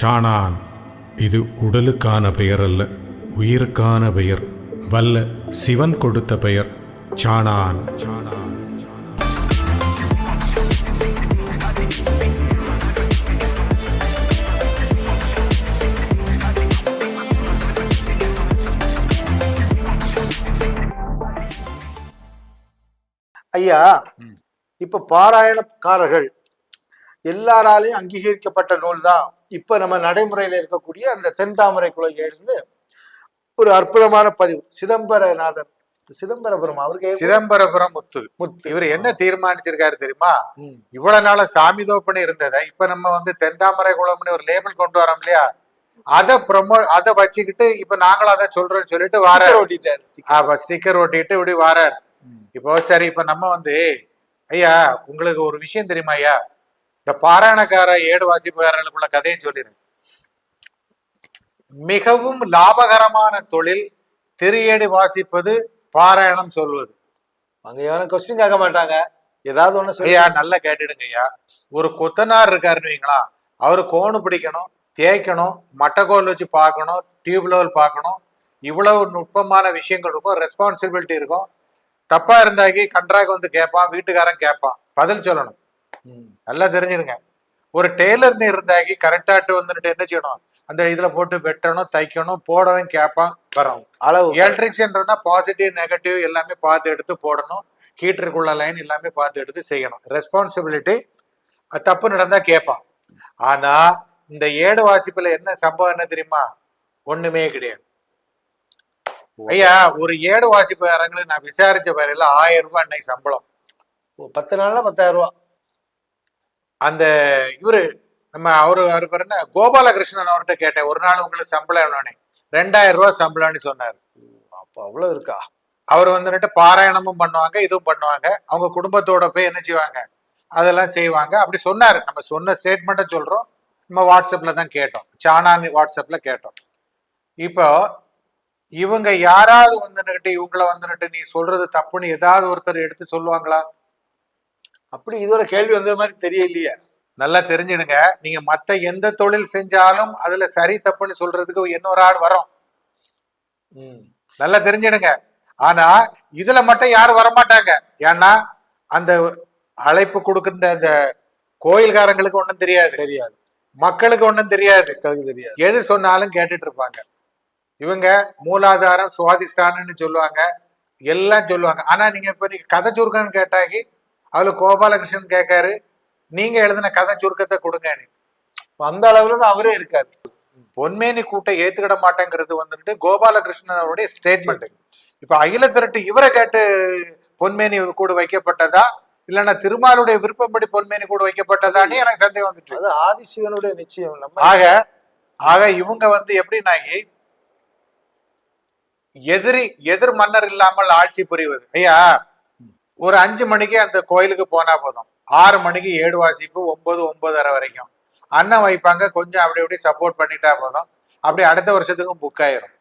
சாணான். இது உடலுக்கான பெயர் அல்ல உயிருக்கான பெயர். வல்ல சிவன் கொடுத்த பெயர் சாணான். சாணான் ஐயா இப்ப பாராயணக்காரர்கள் எல்லாராலையும் அங்கீகரிக்கப்பட்ட நூல் தான் இப்ப நம்ம நடைமுறையில இருக்கக்கூடிய அந்த தென்தாமரை குலகையிலிருந்து ஒரு அற்புதமான பதிவு. சிதம்பரநாதன். சிதம்பரபுரம் அவருக்கு சிதம்பரபுரம் முத்து. முத்து. இவர் என்ன தீர்மானிச்சிருக்காரு தெரியுமா. இவ்வளவு நாள சாமி தோப்புன்னு இருந்ததை இப்ப நம்ம வந்து தென்தாமரை குளம்னு ஒரு லேபிள் கொண்டு வரோம் இல்லையா? அதை ப்ரொமோ அதை வச்சுக்கிட்டு இப்ப நாங்களும் அதை சொல்றோம்னு சொல்லிட்டு வார sticker. ஒட்டிட்டாரு sticker. ஸ்டிக்கர் ஒட்டிட்டு இப்படி வாரார். இப்போ சரி இப்ப நம்ம வந்து ஐயா உங்களுக்கு ஒரு விஷயம் தெரியுமா ஐயா? இந்த பாராயணக்கார ஏடு வாசிப்புக்காரர்களுக்குள்ள கதையை சொல்லிடு மிகவும் லாபகரமான தொழில் திரியேடு வாசிப்பது பாராயணம் சொல்வது. அங்க எவனும் கொஸ்டின் கேட்க மாட்டாங்க. ஏதாவது ஒண்ணு சொல்லி. ஐயா நல்லா கேட்டுடுங்க ஐயா. ஒரு கொத்தனார் இருக்காருன்னு வைங்களா அவரு கோணு பிடிக்கணும் தேய்க்கணும் மட்டைக்கோல் வச்சு பார்க்கணும் டியூப் லெவல் பார்க்கணும். இவ்வளவு நுட்பமான விஷயங்கள் இருக்கும். ரெஸ்பான்சிபிலிட்டி இருக்கும். தப்பா இருந்தாக்கி கண்ட்ராக்ட் வந்து கேட்பான் வீட்டுக்காரன் கேட்பான். பதில் சொல்லணும். நல்லா தெரிஞ்சிடுங்க ஒரு டெய்லர்னு இருந்தாக்கி கரெக்டாட்டு வந்துட்டு என்ன செய்யணும்? அந்த இதுல போட்டு வெட்டணும் தைக்கணும் போடவும் கேட்பான் வரும் அளவு. எலக்ட்ரிக்ஷியன்றா பாசிட்டிவ் நெகட்டிவ் எல்லாமே பார்த்து எடுத்து போடணும். ஹீட்டருக்குள்ள லைன் எல்லாமே பார்த்து எடுத்து செய்யணும். ரெஸ்பான்சிபிலிட்டி தப்பு நடந்தா கேட்பான் ஆனா இந்த ஏடு வாசிப்புல என்ன சம்பவம் என்ன தெரியுமா? ஒண்ணுமே கிடையாது. ஐயா ஒரு ஏடு வாசிப்புக்காரங்களுக்கு நான் விசாரிச்ச வரையில ஆயிரம் ரூபாய் அன்னைக்கு சம்பளம். பத்து நாள்ல பத்தாயிரம் ரூபாய் அந்த இவரு நம்ம அவரு அவரு பேர் என்ன? கோபாலகிருஷ்ணன் அவர்கிட்ட கேட்டேன். ஒரு நாள் உங்களுக்கு சம்பளம் எவ்வளோனே ரெண்டாயிரம் ரூபாய் சம்பளம்னு சொன்னார். அப்ப அவ்வளவு இருக்கா? அவர் வந்துட்டு பாராயணமும் பண்ணுவாங்க இதுவும் பண்ணுவாங்க. அவங்க குடும்பத்தோட போய் என்ன செய்வாங்க? அதெல்லாம் செய்வாங்க. அப்படி சொன்னாரு. நம்ம சொன்ன ஸ்டேட்மெண்ட்டை சொல்றோம். நம்ம வாட்ஸ்அப்ல தான் கேட்டோம். சாணான் வாட்ஸ்அப்ல கேட்டோம். இப்போ இவங்க யாராவது வந்துட்டு இவங்கள வந்துட்டு நீ சொல்றது தப்புன்னு ஏதாவது ஒருத்தர் எடுத்து சொல்லுவாங்களா? அப்படி இதுவரை கேள்வி வந்த மாதிரி தெரியலையே. நல்லா தெரிஞ்சிடுங்க. நீங்க மத்த எந்த தொழில் செஞ்சாலும் அதுல சரி தப்புன்னு சொல்றதுக்கு இன்னொரு ஆள் வரும். நல்லா தெரிஞ்சிடுங்க. ஆனா இதுல மட்டும் யாரும் வரமாட்டாங்க. ஏன்னா அந்த அழைப்பு கொடுக்கின்ற அந்த கோயில்காரங்களுக்கு ஒண்ணும் தெரியாது. தெரியாது. மக்களுக்கு ஒண்ணும் தெரியாது. தெரியாது. எது சொன்னாலும் கேட்டுட்டு இருப்பாங்க. இவங்க மூலாதாரம் சுவாதிஷ்டானம்னு சொல்லுவாங்க. எல்லாம் சொல்லுவாங்க. ஆனா நீங்க இப்ப நீங்க கதை சுருக்கம்னு கேட்டாக்கி அதுல கோபாலகிருஷ்ணன் கேட்காரு நீங்க எழுதின கதை சுருக்கத்தை கொடுங்கன்னு அந்த அளவுல தான் அவரே இருக்காரு. பொன்மேனி கூட்டம் ஏத்துக்கிட மாட்டேங்கிறது வந்துட்டு கோபாலகிருஷ்ணனுடைய ஸ்டேட்மெண்ட் இப்ப அகில திரட்டு இவரை கேட்டு பொன்மேனி கூட வைக்கப்பட்டதா? இல்லைன்னா திருமாலுடைய விருப்பப்படி பொன்மேனி கூட வைக்கப்பட்டதான்னு எனக்கு சந்தேகம் வந்துட்டு அது ஆதிசிவனுடைய நிச்சயம். ஆக ஆக இவங்க வந்து எப்படின்னாகி எதிரி எதிர் மன்னர் இல்லாமல் ஆட்சி புரிவது. ஐயா ஒரு அஞ்சு மணிக்கு அந்த கோயிலுக்கு போனா போதும். ஆறு மணிக்கு ஏடு வாசிப்பு ஒன்பது ஒன்பதரை வரைக்கும். அண்ணன் வைப்பாங்க கொஞ்சம் அப்படி இப்படி சப்போர்ட் பண்ணிட்டா போதும். அப்படி அடுத்த வருஷத்துக்கும் புக் ஆயிரும்.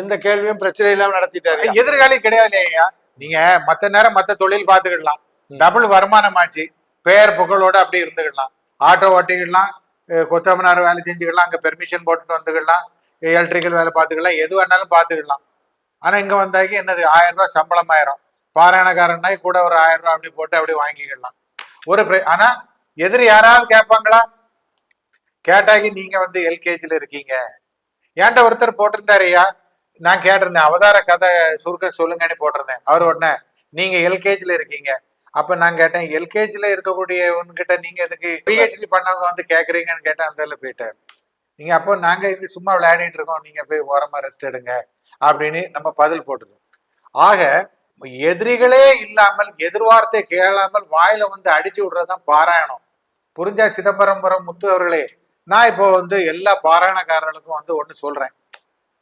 எந்த கேள்வியும் பிரச்சனை இல்லாம நடத்திட்டாரு. எதிர்காலி கிடையாது ஐயா? நீங்க மத்த நேரம் மத்த தொழில் பார்த்துக்கிடலாம். டபுள் வருமானம் ஆச்சு பெயர் புகழோட அப்படி இருந்துக்கிடலாம். ஆட்டோ ஓட்டிக்கிடலாம் கொத்தமனார் வேலை செஞ்சுக்கலாம் அங்க பெர்மிஷன் போட்டுட்டு வந்துக்கிடலாம் எலக்ட்ரிக்கல் வேலை பார்த்துக்கலாம் எது வேணாலும் பார்த்துக்கிடலாம். ஆனா இங்க வந்தாக்கி என்னது? ஆயிரம் ரூபாய் சம்பளம் ஆயிரும் பாராயணக்காரன்னா கூட ஒரு ஆயிரம் ரூபாய் அப்படி போட்டு அப்படி வாங்கிக்கிடலாம். ஒரு ஆனா எதிரி யாராவது கேட்பாங்களா? கேட்டாக்கி நீங்க வந்து எல்கேஜில இருக்கீங்க. ஏன்ட்ட ஒருத்தர் போட்டிருந்தாரு ஐயா? நான் கேட்டிருந்தேன். அவதார கதை சுருக்க சொல்லுங்கன்னு போட்டிருந்தேன். அவர் உடனே நீங்க எல்கேஜில இருக்கீங்க. அப்ப நான் கேட்டேன் எல்கேஜில இருக்கக்கூடிய உன்கிட்ட நீங்க எதுக்கு பிஹெச்டி பண்ணவங்க வந்து கேக்குறீங்கன்னு கேட்டேன். அந்த போயிட்டார். நீங்க அப்போ நாங்க இது சும்மா விளையாடிட்டு இருக்கோம். நீங்க போய் ஓரமா ரெஸ்ட் எடுங்க. அப்படின்னு நம்ம பதில் போட்டுருக்கோம் ஆக எதிரிகளே இல்லாமல் எதிர்வார்த்தை கேளாமல் வாயில வந்து அடிச்சு விடுறதுதான் பாராயணம். புரிஞ்சா சிதம்பரம்பரம் முத்து அவர்களே நான் இப்போ வந்து எல்லா பாராயணக்காரர்களுக்கும் வந்து ஒண்ணு சொல்றேன்.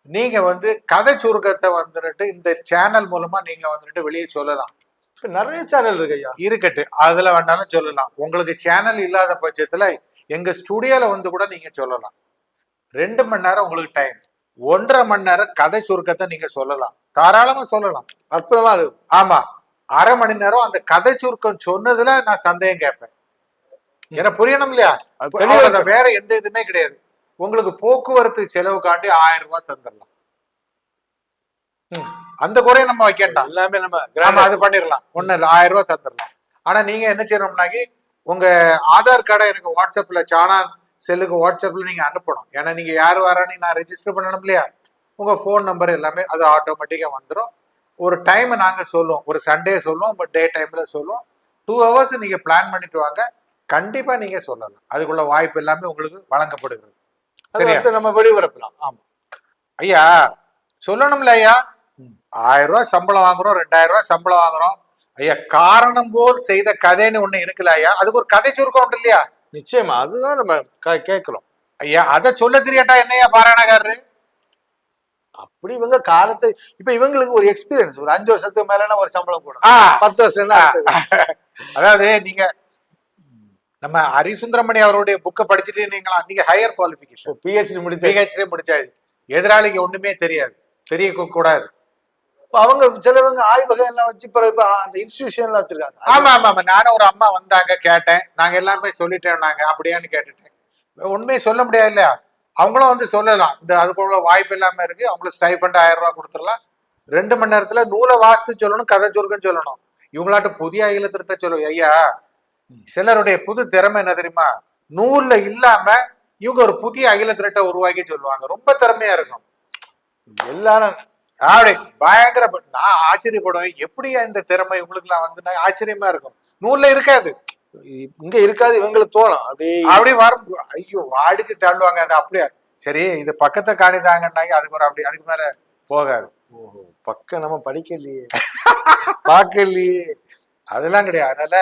நீங்க வந்து கதை சுருக்கத்தை வந்துட்டு இந்த சேனல் மூலமா நீங்க வந்துட்டு வெளியே சொல்லலாம். இப்ப நிறைய சேனல் இருக்கு ஐயா. இருக்கட்டு. அதுல வேணாலும் சொல்லலாம். உங்களுக்கு சேனல் இல்லாத பட்சத்துல எங்க ஸ்டுடியோல வந்து கூட நீங்க சொல்லலாம். ரெண்டு மணி நேரம் உங்களுக்கு டைம் ஒன்றரை மணி நேரம் கதை சுருக்கத்தை நீங்க சொல்லலாம். தாராளமா சொல்லலாம். அற்புதமா அது. ஆமா. அரை மணி நேரம் அந்த கதை சுருக்கம் சொன்னதுல நான் சந்தேகம் கேட்பேன். எனக்கு புரியணும் இல்லையா. வேற எந்த இதுவுமே கிடையாது. உங்களுக்கு போக்குவரத்து செலவுக்காண்டி ஆயிரம் ரூபாய் தந்துடலாம். அந்த குறைய நம்ம வைக்கண்டாம் எல்லாமே நம்ம நாம கிராம அது பண்ணிடலாம். ஒண்ணு இல்ல. ஆயிரம் ரூபாய் தந்துடலாம். ஆனா நீங்க என்ன செய்யணும்னாக்கி உங்க ஆதார் கார்டை எனக்கு வாட்ஸ்அப்ல சானா செல்லுக்கு வாட்ஸ்அப்ல நீங்க அனுப்பணும். ஏன்னா நீங்க யார் வரான்னு நான் ரெஜிஸ்டர் பண்ணணும் இல்லையா உங்க ஃபோன் நம்பர் எல்லாமே அது ஆட்டோமேட்டிக்கா வந்துடும் ஒரு டைம் நாங்க சொல்லுவோம். ஒரு சண்டே சொல்லுவோம். பட் டே டைம்ல சொல்லுவோம். டூ ஹவர்ஸ் நீங்க பிளான் பண்ணிட்டு வாங்க. கண்டிப்பா நீங்க சொல்லலாம். அதுக்குள்ள வாய்ப்பு எல்லாமே உங்களுக்கு வழங்கப்படுகிறது. சரியா? நம்ம வெளிவரப்பலாம். ஆமா. ஐயா சொல்லணும்ல ஐயா. ஆயிரம் ரூபாய் சம்பளம் வாங்குறோம். ரெண்டாயிரம் ரூபாய் சம்பளம் வாங்குறோம். ஐயா காரணம் போல் செய்த கதைன்னு ஒண்ணு இருக்குல்ல ஐயா? அதுக்கு ஒரு கதை சுருக்கம் உண்டு இல்லையா? நிச்சயமா அதுதான் நம்ம க- கேட்கிறோம். ஐயா அதை சொல்ல தெரியாட்டா என்னையா பாராயணக்காரரு அப்படி இவங்க காலத்தை இப்ப இவங்களுக்கு ஒரு எக்ஸ்பீரியன்ஸ் ஒரு அஞ்சு வருஷத்துக்கு மேலனா ஒரு சம்பளம் கூட பத்து வருஷம்னா. அதாவது நீங்க நம்ம ஹரிசுந்தரமணி அவருடைய புக்கை படிச்சுட்டு நீங்களா? நீங்க ஹையர் குவாலிபிகேஷன் பிஹெச்டி முடிச்சு பிஹெச்டி முடிச்சாச்சு. எதிராளிக்கு ஒண்ணுமே தெரியாது. தெரிய கூடாது இப்ப அவங்க சிலவங்க ஆய்வகம் எல்லாம் வச்சு பிறகு இப்ப அந்த இன்ஸ்டிடியூஷன்லாம் வச்சிருக்காங்க. ஆமா ஆமா ஆமா. நானும் ஒரு அம்மா வந்தாங்க கேட்டேன். நாங்க எல்லாமே சொல்லிட்டேன் நாங்க. அப்படியான்னு கேட்டுட்டேன். உண்மையை சொல்ல முடியாது இல்லையா? அவங்களும் வந்து சொல்லலாம். இந்த அதுக்குள்ள வாய்ப்பு இல்லாம இருக்கு. அவங்களுக்கு ஸ்டைஃபண்ட் ஆயிரம் ரூபாய் கொடுத்துடலாம். ரெண்டு மணி நேரத்துல நூலை வாசித்து சொல்லணும் கதை சுருக்கம் சொல்லணும். இவங்களாட்ட புதிய அகிலத்திட்ட சொல்லுவோம் ஐயா சிலருடைய புது திறமை என்ன தெரியுமா? நூல்ல இல்லாம இவங்க ஒரு புதிய அகில திரட்டை உருவாக்கி சொல்லுவாங்க. ரொம்ப திறமையா இருக்கும். எல்லாரும் அப்படி பயங்கர நான் ஆச்சரியப்படுவேன். எப்படியா இந்த திறமை உங்களுக்கு எல்லாம் வந்து ஆச்சரியமா இருக்கும். நூல்ல இருக்காது. இங்க இருக்காது இவங்களுக்கு தோணும். அப்படி அப்படி வரும். ஐயோ அடிச்சு தள்ளுவாங்க அது அப்படியே. சரி இது பக்கத்தை காணிதாங்கன்னாங்க அதுக்கு ஒரு அப்படி அதுக்கு மேல போகாது. ஓஹோ பக்கம் நம்ம படிக்கலையே. பார்க்கலையே. அதெல்லாம் கிடையாது. அதனால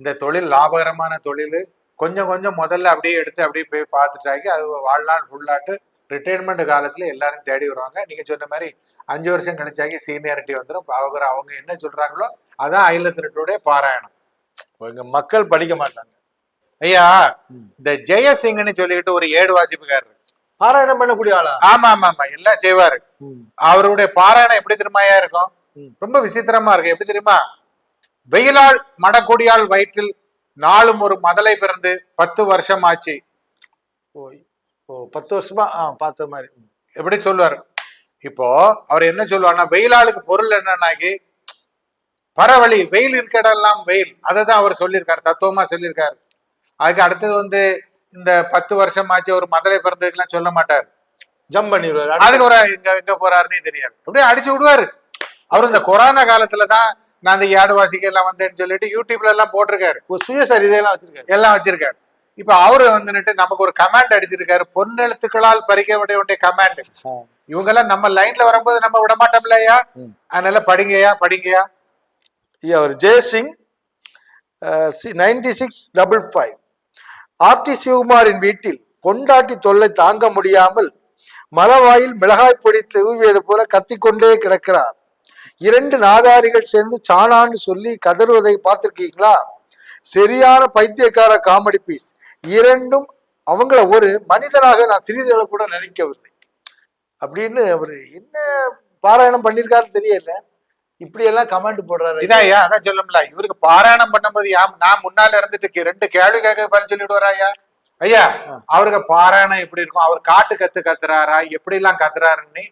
இந்த தொழில் லாபகரமான தொழில் கொஞ்சம் கொஞ்சம் முதல்ல அப்படியே எடுத்து அப்படியே போய் பார்த்துட்டாக்கி அது வாழ்நாள் ஃபுல்லாட்டு ரிட்டையர்மெண்ட் காலத்துல எல்லாரும் தேடி வருவாங்க. நீங்க சொன்ன மாதிரி அஞ்சு வருஷம் கழிச்சாக்கி சீனியாரிட்டி வந்துடும் அவங்க அவங்க என்ன சொல்றாங்களோ அதான் அயிலத்தினுடைய பாராயணம். இங்க மக்கள் படிக்க மாட்டாங்க. ஐயா இந்த ஜெயசிங்னு சொல்லிட்டு ஒரு ஏடு வாசிப்புக்காரர். பாராயணம் பண்ணக்கூடிய ஆளா? ஆமா ஆமா ஆமா. எல்லாம் செய்வாரு. அவருடைய பாராயணம் எப்படி தெரியுமாயா இருக்கும். ரொம்ப விசித்திரமா இருக்கு எப்படி தெரியுமா? வெயிலால் மடக்கொடியால் வயிற்றில் நாளும் ஒரு மதலை பிறந்து பத்து வருஷம் ஆச்சு. ஓ பத்து வருஷமா? ஆ பார்த்த மாதிரி. எப்படி சொல்லுவாரு? இப்போ அவர் என்ன சொல்லுவாருன்னா வெயிலாளுக்கு பொருள் என்னன்னாக்கி பரவழி வெயில் இருக்க இடம்லாம் வெயில். அதை தான் அவர் சொல்லியிருக்காரு தத்துவமா சொல்லியிருக்காரு. அதுக்கு அடுத்தது வந்து இந்த பத்து வருஷம் ஆச்சு ஒரு மதுரை பிறந்ததுக்கெல்லாம் சொல்ல மாட்டார். ஜம்ப் பண்ணிடுவாரு. அதுக்கு ஒரு எங்க எங்க போறாருன்னே தெரியாது. அப்படியே அடிச்சு விடுவாரு. அவர் இந்த கொரோனா காலத்துல தான் நான் இந்த யாடு வாசிக்க எல்லாம் வந்தேன்னு சொல்லிட்டு யூடியூப்ல எல்லாம் போட்டிருக்காரு. ஒரு சுயசரிதையெல்லாம் வச்சிருக்காரு. எல்லாம் வச்சிருக்காரு. இப்ப அவரு வந்துட்டு நமக்கு ஒரு கமாண்ட் அடிச்சிருக்காரு. பொன்னெழுத்துக்களால் பறிக்க வேண்டிய வேண்டிய கமாண்ட் இவங்க எல்லாம் நம்ம லைன்ல வரும்போது நம்ம விட மாட்டோம்ல ஐயா? ம். அதனால படிங்கய்யா ஐயா, அவர் Jayasingh ninety six double five RD சிவகுமாரின் வீட்டில் பொண்டாட்டி தொல்லை தாங்க முடியாமல் மலவாயில் மிளகாய் பொடி தூவியது போல கத்திக்கொண்டே கிடக்கிறார். இரண்டு நாதாரிகள் சேர்ந்து சாணான்னு சொல்லி கதறுவதை பார்த்திருக்கீங்களா? சரியான பைத்தியக்கார காமெடி பீஸ் இரண்டும் அவங்கள ஒரு மனிதனாக நான் சிறிதளவு கூட நினைக்கவில்லை. அப்படின்னு அவரு என்ன பாராயணம் பண்ணியிருக்காருன்னு தெரியல. இப்படி எல்லாம் கமெண்ட் போடுறாரு. இதான் ஐயா அதான் சொல்லும்ல இவருக்கு பாராயணம் பண்ணும்போது நான் முன்னால இருந்துட்டு ரெண்டு கேள்வி கேட்க பதில் சொல்லிடுவாரா ஐயா ஐயா அவருக்கு பாராயணம் எப்படி இருக்கும்? அவர் காட்டு கத்து கத்துறாரா? எப்படி எல்லாம் கத்துறாருன்னு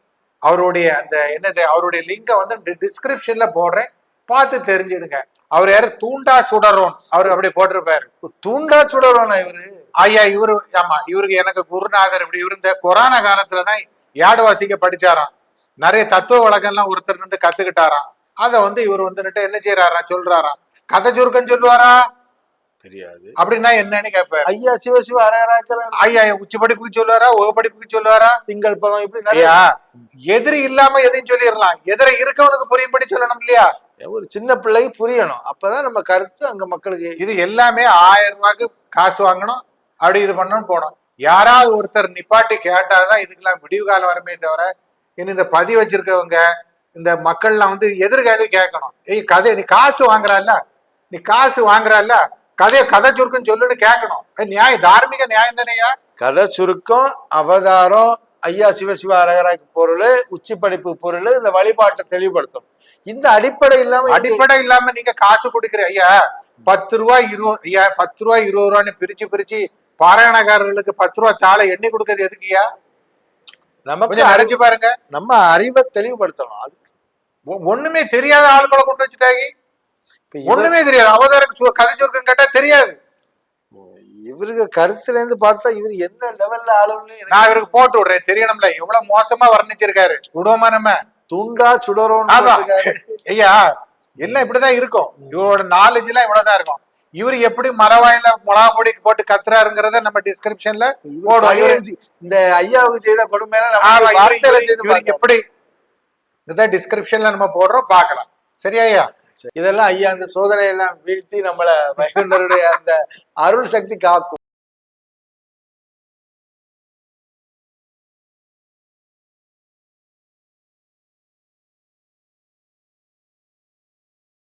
அவருடைய அந்த என்னது அவருடைய லிங்கை வந்து டிஸ்கிரிப்ஷன்ல போடுறேன். பார்த்து தெரிஞ்சிடுங்க. அவர் யாரு? தூண்டா சுடரோன் அவர் அப்படி போட்டிருப்பாரு. தூண்டா சுடறானா இவரு? ஐயா இவரு ஆமா இவருக்கு எனக்கு குருநாதர் இப்படி இவரு இந்த கொரோனா காலத்துலதான் யாடு வாசிக்க படிச்சாராம். நிறைய தத்துவ வழக்கம்லாம் ஒருத்தர் இருந்து கத்துக்கிட்டாராம். அதை வந்து இவர் வந்துட்டு என்ன செய்யறாராம் சொல்றாராம். கதை சுருக்கம் சொல்லுவாரா? தெரியாது. அப்படின்னா என்னன்னு கேட்பாரு. ஐயா சிவ சிவ ஐயா உச்சி படிப்புக்கு சொல்லுவாரா? உக படிப்புக்கு சொல்லுவாரா? திங்கள் பதம் இப்படி எதிரி இல்லாம எதையும் சொல்லிடலாம். எதிர இருக்கவனுக்கு புரியும்படி சொல்லணும் இல்லையா? ஒரு சின்ன பிள்ளைக்கு புரியணும். அப்பதான் நம்ம கருத்து அங்க மக்களுக்கு இது எல்லாமே ஆயிரம் ரூபாய்க்கு காசு வாங்கணும். அப்படி இது பண்ணணும் போனோம். யாராவது ஒருத்தர் நிப்பாட்டி கேட்டாதான் இதுக்கெல்லாம் விடிவு காலம் வருமே தவிர இனி இந்த பதிவு வச்சிருக்கவங்க இந்த மக்கள்லாம் வந்து எதிர்கேள்வி கேட்கணும். ஏய் கதை நீ காசு வாங்குறல்ல? நீ காசு வாங்குறல்ல? கதையை கதை சுருக்குன்னு சொல்லுன்னு கேட்கணும். நியாயம் தார்மீக நியாயம் தானேயா கதை சுருக்கம் அவதாரம் ஐயா சிவ சிவ அரகராக்கு பொருள் உச்சி படிப்பு பொருள் இந்த வழிபாட்டை தெளிவுபடுத்தணும். இந்த அடிப்படை இல்லாம அடிப்படை இல்லாம நீங்க காசு கொடுக்குற ஐயா பத்து ரூபாய் இருபது ஐயா பத்து ரூபாய் இருபது ரூபான்னு பிரிச்சு பிரிச்சு பாராயணக்காரர்களுக்கு பத்து ரூபா தாளை எண்ணி கொடுக்கறது எதுக்குயா நமக்கு கொஞ்சம் நினைச்சு பாருங்க. நம்ம அறிவை தெளிவுபடுத்தணும். அது ஒண்ணுமே தெரியாத ஆட்களை கொண்டு வச்சுட்டாங்க. ஒண்ணுமே தெரியாது. அவதாரம் சு- கதை சுருக்கம் கேட்டா தெரியாது. இவருக்கு கருத்துல இருந்து பார்த்தா இவர் என்ன லெவல்ல ஆளுன்னு நான் இவருக்கு போட்டு விடுறேன். தெரியணும்ல. எவ்வளவு மோசமா வர்ணிச்சிருக்காரு. விடுவோமா நம்ம? துண்டா போட்டிருக்காரு. ஐயா எல்லாம் இப்படிதான் இருக்கும்? இவரோட நாலேஜ் எல்லாம் இவ்வளவுதான் இருக்கும். இவர் எப்படி மரவாயில மிளகா பொடி போட்டு கத்துறாருங்கிறத நம்ம டிஸ்கிரிப்ஷன்ல போடுவோம். இந்த ஐயாவுக்கு செய்த கொடுமையில. எப்படி? இதான் டிஸ்கிரிப்ஷன்ல நம்ம போடுறோம் பார்க்கலாம். சரியா ஐயா? இதெல்லாம் ஐயா அந்த சோதனை எல்லாம் வீழ்த்தி நம்மள வைகுண்டருடைய அந்த அருள் சக்தி காக்கும்.